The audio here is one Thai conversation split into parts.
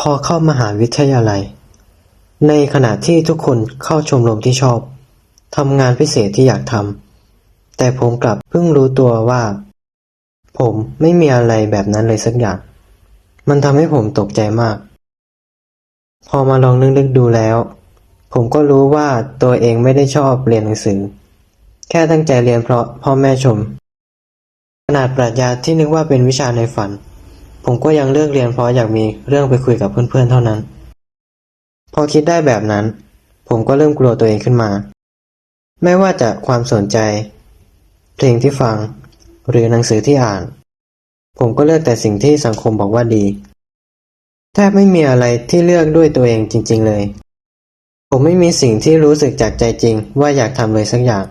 พอเข้ามหาวิทยาลัย ในขณะที่ทุกคนเข้าชมรมที่ชอบทำงานพิเศษที่อยากทำแต่ผมกลับเพิ่งรู้ตัวว่า ผมไม่มีอะไรแบบนั้นเลยสักอย่าง มันทำให้ผมตกใจมาก พอมาลองนึกๆดูแล้ว ผมก็รู้ว่าตัวเองไม่ได้ชอบเรียนหนังสือ แค่ตั้งใจเรียนเพราะพ่อแม่ชม ขนาดปรัชญาที่นึกว่าเป็นวิชาในฝัน ผมก็ยังเลือกเรียนเพราะอยากมีเรื่องไปคุยกับเพื่อนๆเท่านั้น พอคิดได้แบบนั้น ผมก็เริ่มกลัวตัวเองขึ้นมา ไม่ว่าจะความสนใจ เพลงที่ฟัง หรือหนังสือที่อ่าน ผมก็เลือกแต่สิ่งที่สังคมบอกว่าดี แทบไม่มีอะไรที่เลือกด้วยตัวเองจริง ๆ เลย ผมไม่มีสิ่งที่รู้สึกจากใจจริง ว่าอยากทำเลยสักอย่าง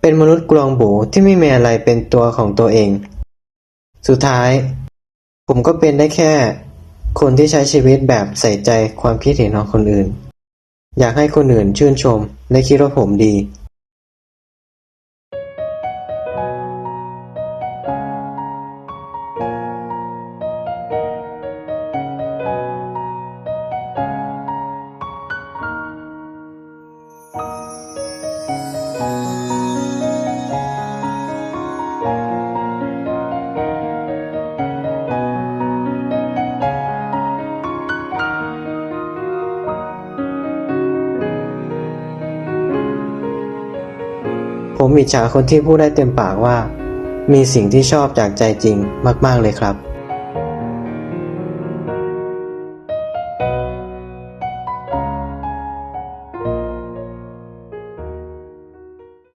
เป็นมนุษย์กลวงโบที่ไม่มีอะไรเป็นตัวของตัวเอง สุดท้าย ผมก็เป็นได้แค่คนที่ใช้ชีวิตแบบใส่ใจความคิดเห็นของคนอื่น อยากให้คนอื่นชื่นชม และคิดว่าผมดี ผมอิจฉาคนที่พูดได้เต็มปากว่า มีสิ่งที่ชอบจากใจจริงมาก ๆ เลยครับ